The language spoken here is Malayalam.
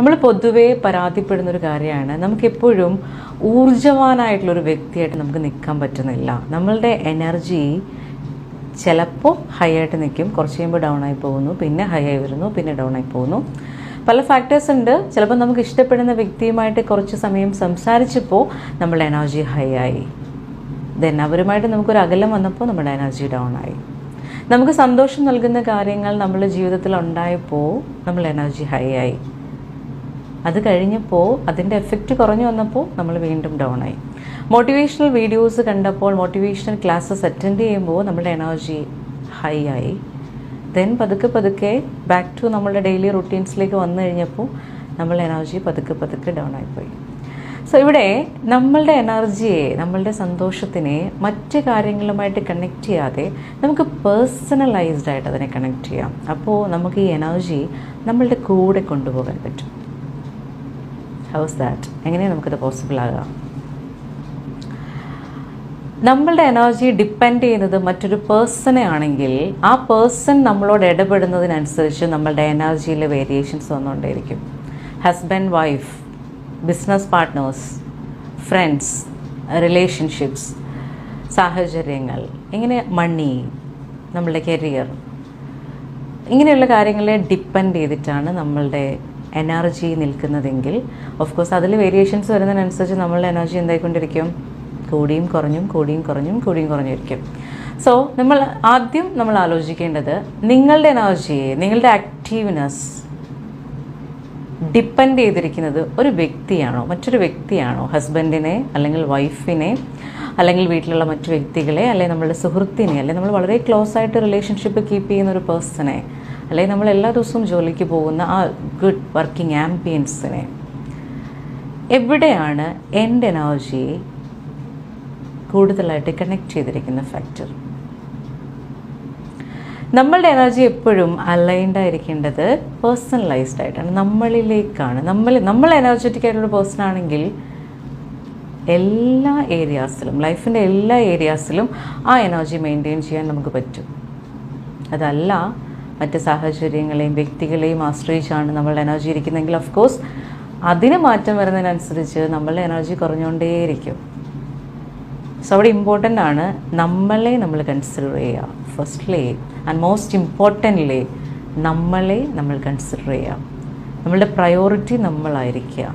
നമ്മൾ പൊതുവേ പരാതിപ്പെടുന്നൊരു കാര്യമാണ്. നമുക്കെപ്പോഴും ഊർജവാനായിട്ടുള്ളൊരു വ്യക്തിയായിട്ട് നമുക്ക് നിൽക്കാൻ പറ്റുന്നില്ല. നമ്മളുടെ എനർജി ചിലപ്പോൾ ഹൈ ആയിട്ട് നിൽക്കും. കുറച്ച് കഴിയുമ്പോൾ ഡൗൺ ആയി പോകുന്നു. പിന്നെ ഹൈ ആയി വരുന്നു. പിന്നെ ഡൗൺ ആയി പോകുന്നു. പല ഫാക്ടേഴ്സ് ഉണ്ട്. ചിലപ്പോൾ നമുക്ക് ഇഷ്ടപ്പെടുന്ന വ്യക്തിയുമായിട്ട് കുറച്ച് സമയം സംസാരിച്ചപ്പോൾ നമ്മുടെ എനർജി ഹൈ ആയി. ദെൻ അവരുമായിട്ട് നമുക്കൊരു അകലം വന്നപ്പോൾ നമ്മുടെ എനർജി ഡൗൺ ആയി. നമുക്ക് സന്തോഷം നൽകുന്ന കാര്യങ്ങൾ നമ്മുടെ ജീവിതത്തിൽ ഉണ്ടായപ്പോൾ നമ്മൾ എനർജി ഹൈ ആയി. അത് കഴിഞ്ഞപ്പോൾ അതിന്റെ എഫക്റ്റ് കുറഞ്ഞു വന്നപ്പോൾ നമ്മൾ വീണ്ടും ഡൗൺ ആയി. മോട്ടിവേഷണൽ വീഡിയോസ് കണ്ടപ്പോൾ മോട്ടിവേഷണൽ ക്ലാസ്സസ് അറ്റൻഡ് ചെയ്യുമ്പോൾ നമ്മുടെ എനർജി ഹൈ ആയി. ദെൻ പതുക്കെ പതുക്കെ ബാക്ക് ടു നമ്മളുടെ ഡെയിലി റുട്ടീൻസിലേക്ക് വന്നു കഴിഞ്ഞപ്പോൾ നമ്മളുടെ എനർജി പതുക്കെ പതുക്കെ ഡൗൺ ആയിപ്പോയി സോ ഇവിടെ നമ്മളുടെ എനർജിയെ നമ്മളുടെ സന്തോഷത്തിനെ മറ്റ് കാര്യങ്ങളുമായിട്ട് കണക്ട് ചെയ്യാതെ നമുക്ക് പേഴ്സണലൈസ്ഡ് ആയിട്ട് അതിനെ കണക്ട് ചെയ്യാം. അപ്പോൾ നമുക്ക് ഈ എനർജി നമ്മളുടെ കൂടെ കൊണ്ടുപോകാൻ പറ്റും. ഹൗസ് ദാറ്റ് എങ്ങനെയാണ് നമുക്കത് പോസിബിൾ ആകാം? നമ്മളുടെ എനർജി ഡിപ്പെൻഡ് ചെയ്യുന്നത് മറ്റൊരു പേഴ്സണെ ആണെങ്കിൽ ആ പേഴ്സൺ നമ്മളോട് ഇടപെടുന്നതിനനുസരിച്ച് നമ്മളുടെ എനർജിയിലെ വേരിയേഷൻസ് വന്നുകൊണ്ടേയിരിക്കും. Husband wife business partners friends relationships സാഹചര്യങ്ങൾ ഇങ്ങനെ മണി നമ്മളുടെ കരിയർ ഇങ്ങനെയുള്ള കാര്യങ്ങളെ ഡിപ്പെൻഡ് ചെയ്തിട്ടാണ് നമ്മളുടെ എനർജി നിൽക്കുന്നതെങ്കിൽ ഓഫ് കോഴ്സ് അതിൽ വേരിയേഷൻസ് വരുന്നതിനനുസരിച്ച് നമ്മളുടെ എനർജി എന്തായിക്കൊണ്ടിരിക്കും? കൂടിയും കുറഞ്ഞും കൂടിയും കുറഞ്ഞും കൂടിയും കുറഞ്ഞിരിക്കും സോ നമ്മൾ ആദ്യം നമ്മൾ ആലോചിക്കേണ്ടത് നിങ്ങളുടെ എനർജിയെ നിങ്ങളുടെ ആക്റ്റീവ്നെസ് ഡിപ്പെൻഡ് ചെയ്തിരിക്കുന്നത് ഒരു വ്യക്തിയാണോ? മറ്റൊരു വ്യക്തിയാണോ? ഹസ്ബൻഡിനെ അല്ലെങ്കിൽ വൈഫിനെ അല്ലെങ്കിൽ വീട്ടിലുള്ള മറ്റു വ്യക്തികളെ അല്ലെങ്കിൽ നമ്മളുടെ സുഹൃത്തിനെ അല്ലെങ്കിൽ നമ്മൾ വളരെ ക്ലോസ് ആയിട്ട് റിലേഷൻഷിപ്പ് കീപ്പ് ചെയ്യുന്ന ഒരു പേഴ്സണെ അല്ലെങ്കിൽ നമ്മൾ എല്ലാ ദിവസവും ജോലിക്ക് പോകുന്ന ആ ഗുഡ് വർക്കിംഗ് ആംബിയൻസിനെ എവിടെയാണ് എന്റെ എനർജിയെ കൂടുതലായിട്ട് കണക്ട് ചെയ്തിരിക്കുന്ന ഫാക്ടർ നമ്മളുടെ എനർജി എപ്പോഴും അലൈൻഡ് ആയിരിക്കേണ്ടത് പേഴ്സണലൈസ്ഡ് ആയിട്ടാണ് നമ്മളിലേക്കാണ്. നമ്മൾ നമ്മൾ എനർജറ്റിക് ആയിട്ടുള്ള പേഴ്സൺ ആണെങ്കിൽ എല്ലാ ഏരിയാസിലും ലൈഫിന്റെ എല്ലാ ഏരിയാസിലും ആ എനർജി മെയിന്റെയിൻ ചെയ്യാൻ നമുക്ക് പറ്റും. അതല്ല മറ്റ് സാഹചര്യങ്ങളെയും വ്യക്തികളെയും ആശ്രയിച്ചാണ് നമ്മളുടെ എനർജി ഇരിക്കുന്നതെങ്കിൽ ഓഫ് കോഴ്സ് അതിന് മാറ്റം വരുന്നതിനനുസരിച്ച് നമ്മളുടെ എനർജി കുറഞ്ഞുകൊണ്ടേയിരിക്കും. സോ അവിടെ ഇമ്പോർട്ടന്റ് ആണ് നമ്മളെ നമ്മൾ കൺസിഡർ ചെയ്യുക. ഫസ്റ്റ്ലി ആൻഡ് മോസ്റ്റ് ഇമ്പോർട്ടന്റ്ലി നമ്മളെ നമ്മൾ കൺസിഡർ ചെയ്യുക. നമ്മളുടെ പ്രയോറിറ്റി നമ്മളായിരിക്കുക.